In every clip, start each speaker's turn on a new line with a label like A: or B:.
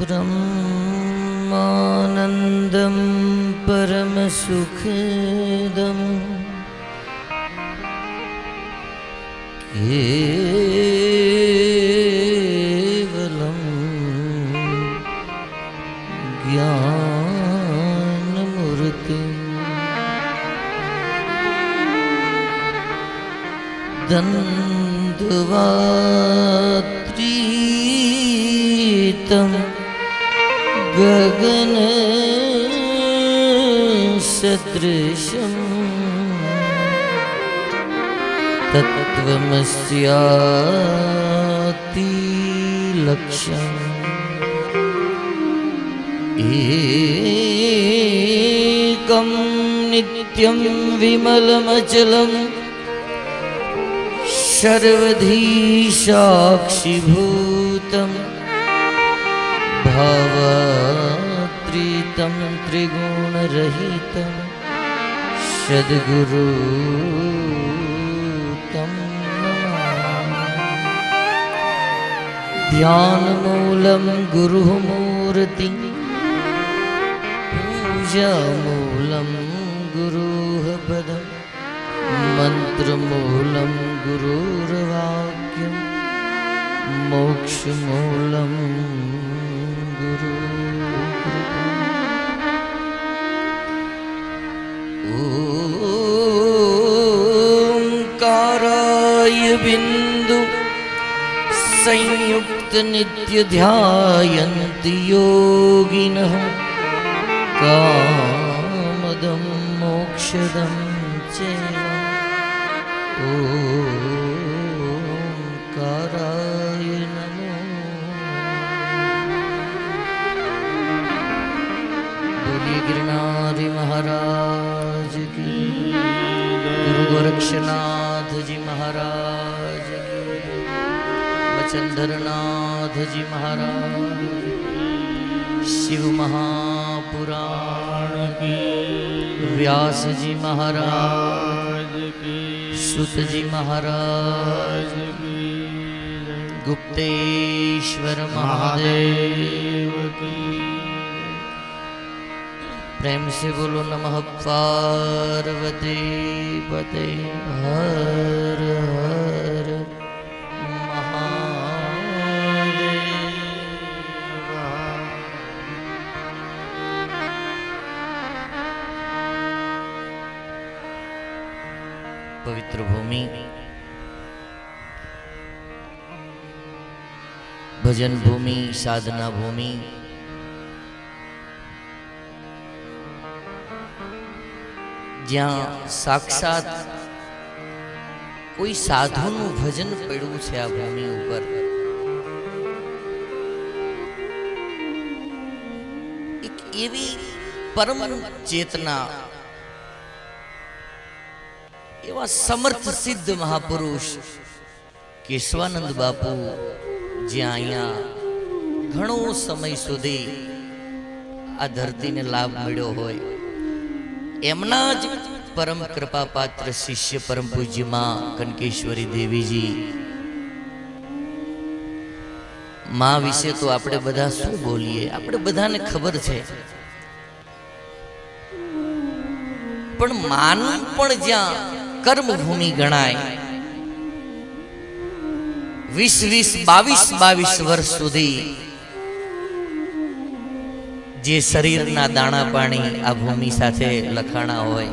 A: ब्रह्मानन्दं परमसुखदम् केवलं ज्ञानमूर्तिम् दन्द्वात्रीतं गगन सदृशम् तत्त्वमस्याति लक्ष्यम् एकं नित्यं विमलमचलम् सर्वधी साक्षिभूतं भावात्रितं त्रिगुणरहितं सद्गुरु तं ध्यानमूलं गुरुमूर्ति पूजामूलं गुरुः पदम् मन्त्रमूलं गुरुर्वाक्यं मोक्षमूलं गुरु ओङ्काराय बिन्दु संयुक्तनित्यध्यायन्ति योगिनः कामदं मोक्षदं चैव ओङ्काराय મહારાજ કી ગુરુ ગોરક્ષનાથજી મહારાજ વચનધરનાથજી મહારાજ શિવ મહાપુરાણ કી વ્યાસજી મહારાજ કી સુતજી મહારાજ કી ગુપ્તેશ્વર મહાદેવ કી પ્રેમ સે બોલો નમઃ પાર્વતી પતે. હર હર પવિત્ર ભૂમિ. ભજન ભૂમિ સાધના ભૂમિ. જ્યાં સાક્ષાત કોઈ સાધુનું ભજન પડ્યું છે આ ભૂમિ ઉપર. એક એવી પરમ ચેતના, એવા સમર્થ સિદ્ધ મહાપુરુષ કેશવાનંદ બાપુ જ્યાં અહીંયા ઘણો સમય સુધી આ ધરતીને લાભ મળ્યો હોય. એમના જ પરમ કૃપા પાત્ર શિષ્ય પરમ પૂજ્યમાં કનકેશ્વરી દેવીજી. માં વિશે તો આપણે બધા શું બોલીએ? આપણે બધાને ખબર છે. પણ માનું પણ જ્યાં કર્મભૂમિ ગણાય. વીસ વીસ બાવીસ બાવીસ વર્ષ સુધી જે શરીરના દાણા પાણી આ ભૂમિ સાથે લખાણા હોય.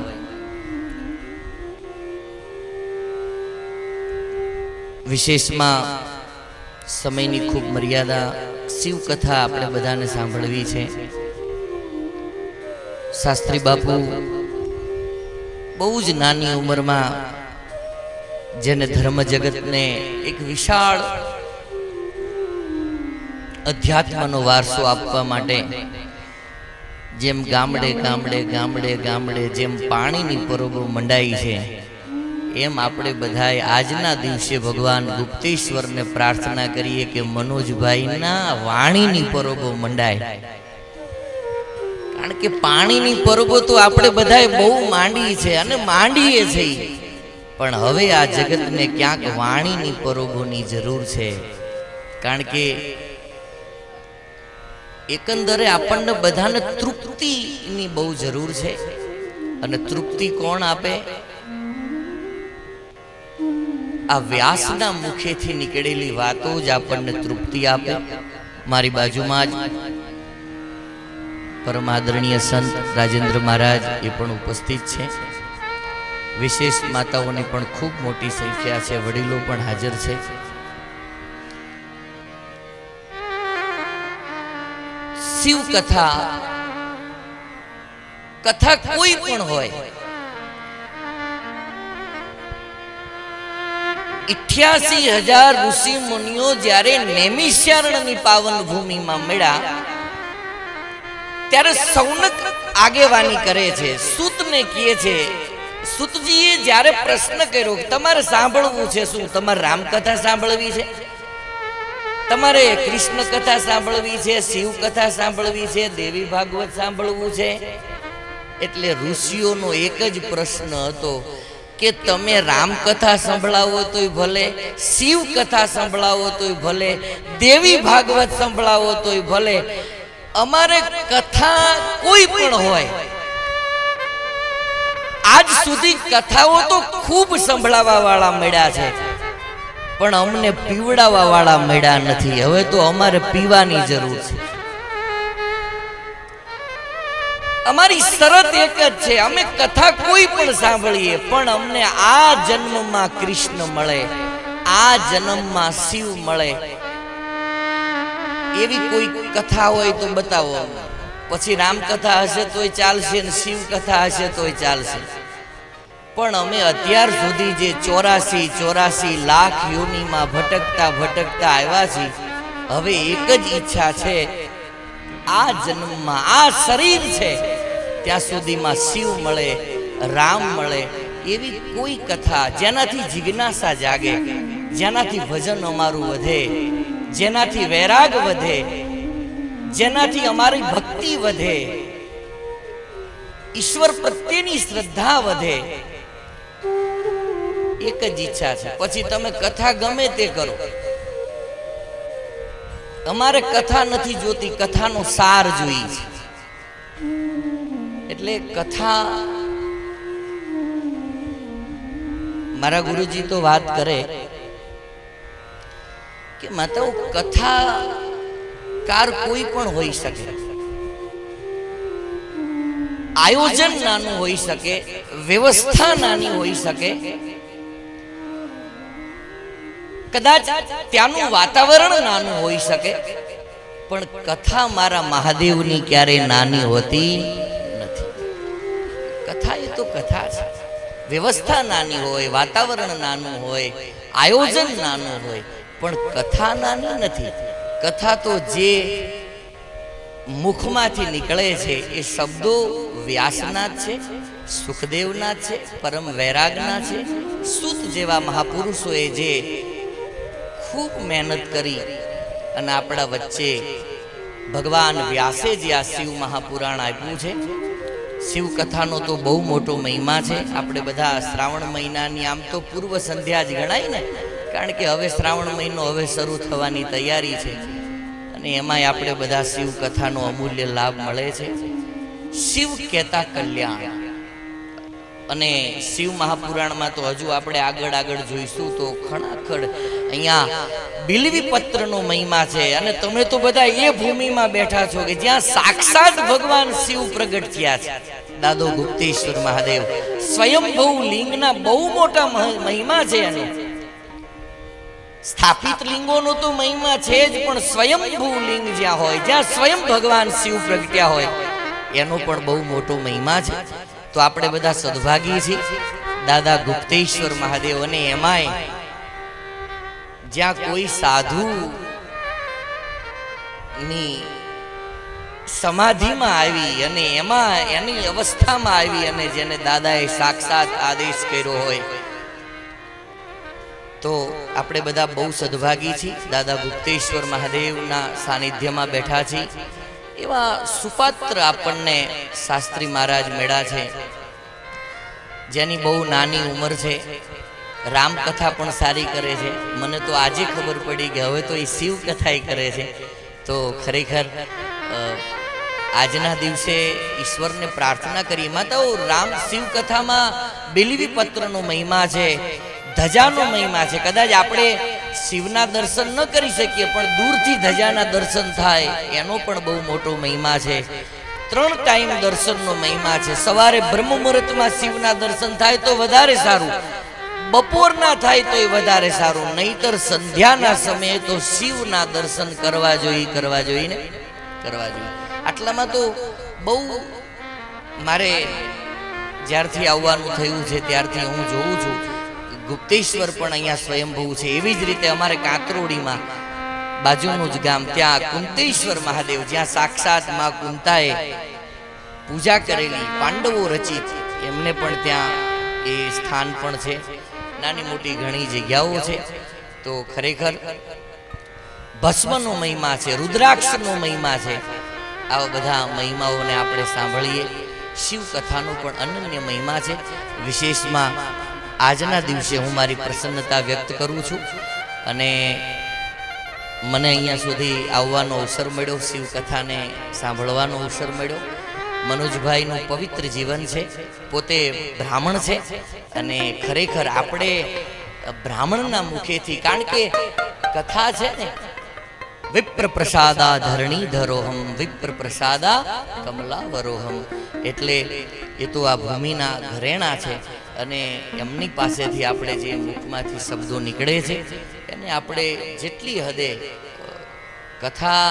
A: વિશેષમાં સમયની ખૂબ મર્યાદા શિવ કથા આપણે બધાને સાંભળવી છે. શાસ્ત્રી બાપુ બહુ જ નાની ઉંમરમાં જેને ધર્મ જગતને એક વિશાળ અધ્યાત્મનો વારસો આપવા માટે જેમ ગામડે ગામડે ગામડે ગામડે જેમ પાણીની પરોબો મંડાઈ છે, એમ આપણે બધાએ આજના દિવસે ભગવાન ગુપ્તેશ્વરને પ્રાર્થના કરીએ કે મનોજભાઈના વાણીની પરોબો મંડાય. કારણ કે પાણીની પરબો તો આપણે બધાએ બહુ માંડી છે અને માંડીએ છીએ. પણ હવે આ જગતને ક્યાંક વાણીની પરોબોની જરૂર છે. કારણ કે એકંદરે આપણને બધાને તૃપ્તિની બહુ જરૂર છે. અને તૃપ્તિ કોણ આપે? આ વ્યાસના મુખેથી નીકળેલી વાતો જ આપણને તૃપ્તિ આપે. મારી બાજુમાં જ પરમાદરણીય સંત રાજેન્દ્ર મહારાજ એ પણ ઉપસ્થિત છે. વિશેષ માતાઓની પણ ખૂબ મોટી સંખ્યા છે. વડીલો પણ હાજર છે. શિવ કથા. કથા કોઈ પણ હોય. ઇઠ્યાસી હજાર ઋષિ મુનિઓ જ્યારે નેમિષ્યારણની પાવન ભૂમિમાં મળ્યા, ત્યારે સૌનક આગેવાની કરે છે. સૂતને કહે છે, સૂતજીએ જ્યારે પ્રશ્ન કર્યો તમારે સાંભળવું છે શું? તમારે રામકથા સાંભળવી છે? તમારે કૃષ્ણ કથા સાંભળવી છે, શિવ કથા સાંભળવી છે, દેવી ભાગવત સાંભળવું છે? એટલે ઋષિઓનો એક જ પ્રશ્ન હતો કે તમે રામકથા સંભળાવો તોય ભલે, શિવ કથા સંભળાવો તોય ભલે, દેવી ભાગવત સંભળાવો તોય ભલે, અમારે કથા કોઈ પણ હોય, આજ સુધી કથાઓ તો ખૂબ સંભળાવા વાળા મળ્યા છે. પણ અમને પીવડાવવા વાળા મળ્યા નથી. હવે તો અમારે પીવાની જરૂર છે. અમારી શરત એક જ છે. અમે કથા કોઈ પણ સાંભળીએ, પણ અમને આ જન્મમાં કૃષ્ણ મળે, આ જન્મમાં શિવ મળે. એવી કોઈ કથા હોય તો બતાવો પછી પછી રામકથા હશે તોય ચાલશે ને શિવ કથા હશે તોય ચાલશે. પણ અમે અત્યાર સુધી જે ચોરાસી ચોરાસી લાખ યોનીમાં ભટકતા ભટકતા આવ્યા છીએ, હવે એક જ ઈચ્છા છે, આ જન્મમાં, આ શરીર છે, ત્યાં સુધીમાં શિવ મળે, રામ મળે, એવી કોઈ કથા જેનાથી જિજ્ઞાસા જાગે, જેનાથી ભજન અમારું વધે, જેનાથી વૈરાગ વધે, જેનાથી અમારી ભક્તિ વધે, ઈશ્વર પ્રત્યેની શ્રદ્ધા વધે એક જ ઈચ્છા છે. પછી તમે કથા ગમે તે કરો. અમારે કથા નથી જોતી, કથાનો સાર જોઈ છે. એટલે કથા મારા ગુરુજી તો વાત કરે કે માતા કથા કાર કોઈ પણ હોઈ શકે. આયોજન નાનું હોઈ શકે, વ્યવસ્થા નાની હોઈ શકે કદાચ ત્યાંનું વાતાવરણ નાનું હોઈ શકે, પણ કથા મારા મહાદેવની ક્યારે નાની હોતી નથી. કથા એ તો કથા છે. વ્યવસ્થા નાની હોય, વાતાવરણ નાનું હોય, આયોજન નાનું હોય, પણ કથા નાની નથી. કથા તો જે મુખમાંથી નીકળે છે, એ શબ્દો વ્યાસના છે, સુખદેવના છે, પરમ વૈરાગના છે. સુત જેવા મહાપુરુષોએ જે ખૂબ મહેનત કરી અને આપણા વચ્ચે ભગવાન વ્યાસે જે આ શિવ મહાપુરાણ આપ્યું છે. શિવ કથાનો તો બહુ મોટો મહિમા છે. આપણે બધા શ્રાવણ મહિનાની આમ તો પૂર્વ સંધ્યા જ ગણાય ને, કારણ કે હવે શ્રાવણ મહિનો હવે શરૂ થવાની તૈયારી છે અને એમાંય આપણે બધા શિવ કથાનો અમૂલ્ય લાભ મળે છે. શિવ કહેતા કલ્યાણ. અને શિવ મહાપુરાણમાં તો હજુ આપણે આગળ આગળ જોઈશું તો ખણાખડ અહીંયા બિલવી પત્રનો મહિમા છે. અને તમે તો બધા એ ભૂમિમાં બેઠા છો કે જ્યાં સાક્ષાત ભગવાન શિવ પ્રગટ થયા છે. દાદો ગુપ્તેશ્વર મહાદેવ સ્વયંભૂ લિંગના બહુ મોટા મહિમા છે એનો. સ્થાપિત લિંગોનો તો મહિમા છે જ, પણ સ્વયંભૂ લિંગ જ્યાં હોય, જ્યાં સ્વયં ભગવાન શિવ પ્રગટ્યા હોય, એનો પણ બહુ મોટો મહિમા છે. તો આપણે બધા સદભાગી છીએ. દાદા ગુપ્તેશ્વર મહાદેવ અને એમાંય જ્યાં કોઈ સાધુ ની સમાધિમાં આવી અને એમાં એની અવસ્થામાં આવી અને જેને દાદાએ સાક્ષાત આદેશ કર્યો હોય તો આપણે બધા બહુ સદભાગી છીએ. દાદા ગુપ્તેશ્વર મહાદેવના સાનિધ્યમાં બેઠા છીએ. એવા સુપાત્ર આપણને શાસ્ત્રી મહારાજ મેળા છે. જેની બહુ નાની ઉંમર છે. રામકથા પણ સારી કરે છે. મને તો આજે ખબર પડી કે હવે તો એ શિવ કથાય કરે છે. તો ખરેખર આજના દિવસે ઈશ્વરને પ્રાર્થના કરી માતાઓ, રામ શિવ કથામાં બિલવી પત્રનો મહિમા છે, ધજાનો મહિમા છે. કદાચ આપણે શિવના દર્શન ન કરી શકીએ, પણ દૂરથી ધજાના દર્શન થાય, એનો પણ બહુ મોટો મહિમા છે. ત્રણ ટાઈમ દર્શનનો મહિમા છે. સવારે બ્રહ્મ મુહૂર્તમાં શિવના દર્શન થાય તો વધારે સારું. બપોરના થાય તો એ વધારે સારું. નહીતર સંધ્યાના સમયે તો શિવના દર્શન કરવા જોઈએ કરવા જોઈએ કરવા જોઈએ. આટલામાં તો બહુ મારે જ્યારથી આવવાનું થયું છે, ત્યારથી હું જોઉં છું. ગુપ્તેશ્વર પણ અહીંયા સ્વયંભૂ છે. એવી જ રીતે અમારે કાતરોડીમાં બાજુનું જ ગામ, ત્યાં કુંતેશ્વર મહાદેવ, જ્યાં સાક્ષાતમાં કુંતાએ પૂજા કરેલી પાંડવો રચિત. એમને પણ ત્યાં એ સ્થાન પણ છે. નાની મોટી ઘણી જગ્યાઓ છે. તો ખરેખર ભસ્મનો મહિમા છે, રુદ્રાક્ષનો મહિમા છે. આવા બધા મહિમાઓને આપણે સાંભળીએ. શિવ કથાનો પણ અનન્ય મહિમા છે. વિશેષમાં આજના દિવસે હું મારી પ્રસન્નતા વ્યક્ત કરું છું અને મને અહીંયા સુધી આવવાનો અવસર મળ્યો શિવકથાને સાંભળવાનો અવસર મળ્યો. મનોજભાઈનું પવિત્ર જીવન છે, પોતે બ્રાહ્મણ છે અને ખરેખર આપણે બ્રાહ્મણના મુખેથી, કારણ કે કથા છે ને વિપ્ર પ્રસાદા ધરણી ધરોહમ વિપ્ર પ્રસાદા કમલા વરોહમ એટલે એ તો આ ભૂમિના ઘરેણા છે. અને એમની પાસેથી આપણે જે મુખમાંથી શબ્દો નીકળે છે, એને આપણે જેટલી હદે કથા,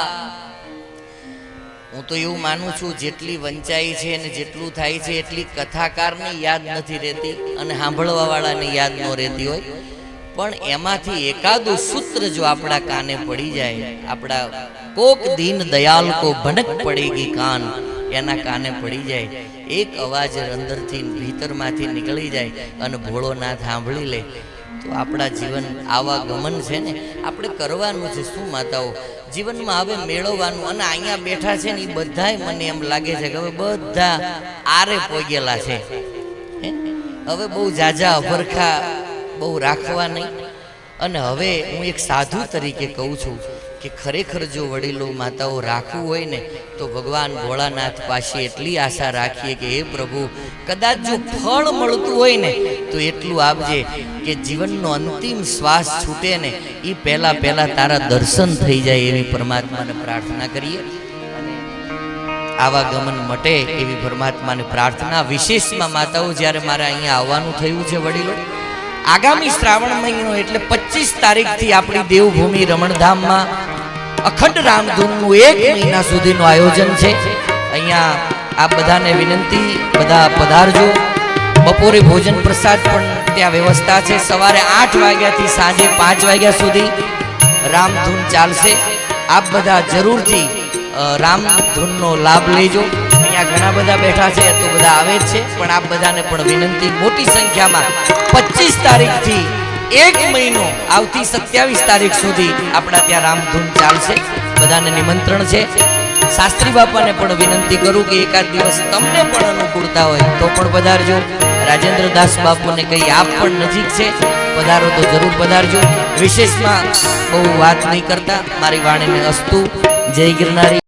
A: હું તો એવું માનું છું, જેટલી વંચાઈ છે અને જેટલું થાય છે, એટલી કથાકારને યાદ નથી રહેતી અને સાંભળવા વાળાને યાદ ન રહેતી હોય. પણ એમાંથી એકાદું સૂત્ર જો આપણા કાને પડી જાય, આપણા કોક દીન દયાલ કો ભનક પડેગી કાન. એના કાને પડી જાય. એક અવાજ અંદરથી ભીતરમાંથી નીકળી જાય અને ભોળોનાથ સાંભળી લે. તો આપણા જીવન આવા ગમન છે ને? આપણે કરવાનું છે શું માતાઓ? જીવનમાં હવે મેળવવાનું અને અહીંયા બેઠા છે ને એ બધાય મને એમ લાગે છે કે હવે બધા આરે પોગેલા છે? હવે બહુ જાજા અભરખા બહુ રાખવા નહીં. અને હવે હું એક સાધુ તરીકે કહું છું કે ખરેખર જો વડીલો માતાઓ રાખવું હોય ને, તો ભગવાન ભોળાનાથ પાસે એટલી આશા રાખીએ કે, હે પ્રભુ, કદાચ જો ફળ મળતું હોય ને, તો એટલું આપજે કે જીવનનો અંતિમ શ્વાસ છૂટે ને એ પહેલા પહેલા તારા દર્શન થઈ જાય એવી પરમાત્માને પ્રાર્થના કરીએ. આવા ગમન મટે એવી પરમાત્માને પ્રાર્થના. વિશેષમાં માતાઓ, જ્યારે મારે અહીંયા આવવાનું થયું છે વડીલો આગામી શ્રાવણ મહિનો એટલે પચીસ તારીખથી આપણી દેવભૂમિ રમણધામમાં અખંડ રામધૂનનું એક મહિના સુધીનું આયોજન છે. અહીંયા આપ બધાને વિનંતી બધા પધારજો. બપોરે ભોજન પ્રસાદ પણ ત્યાં વ્યવસ્થા છે. સવારે આઠ વાગ્યાથી સાંજે પાંચ વાગ્યા સુધી રામધૂન ચાલશે. આપ બધા જરૂરથી રામધૂનનો લાભ લેજો. અહીંયા ઘણા બધા બેઠા છે, તો બધા આવે છે. પણ આપ બધાને પણ વિનંતી, મોટી સંખ્યામાં પચીસ તારીખથી એક મહિનો આવતી સત્યાવીસ તારીખ સુધી આપણા ત્યાં રામધૂન ચાલશે. બધાને નિમંત્રણ છે. શાસ્ત્રી બાપાને પણ વિનંતી કરું કે એકાદ દિવસ તમને પણ અનુકૂળતા હોય તો પણ પધારજો. રાજેન્દ્ર દાસ બાપુને કહી આપ પણ નજીક છે, પધારો તો જરૂર પધારજો. વિશેષમાં બહુ વાત નહીં કરતા. મારી વાણીને અસ્તુ. જય ગિરનારી.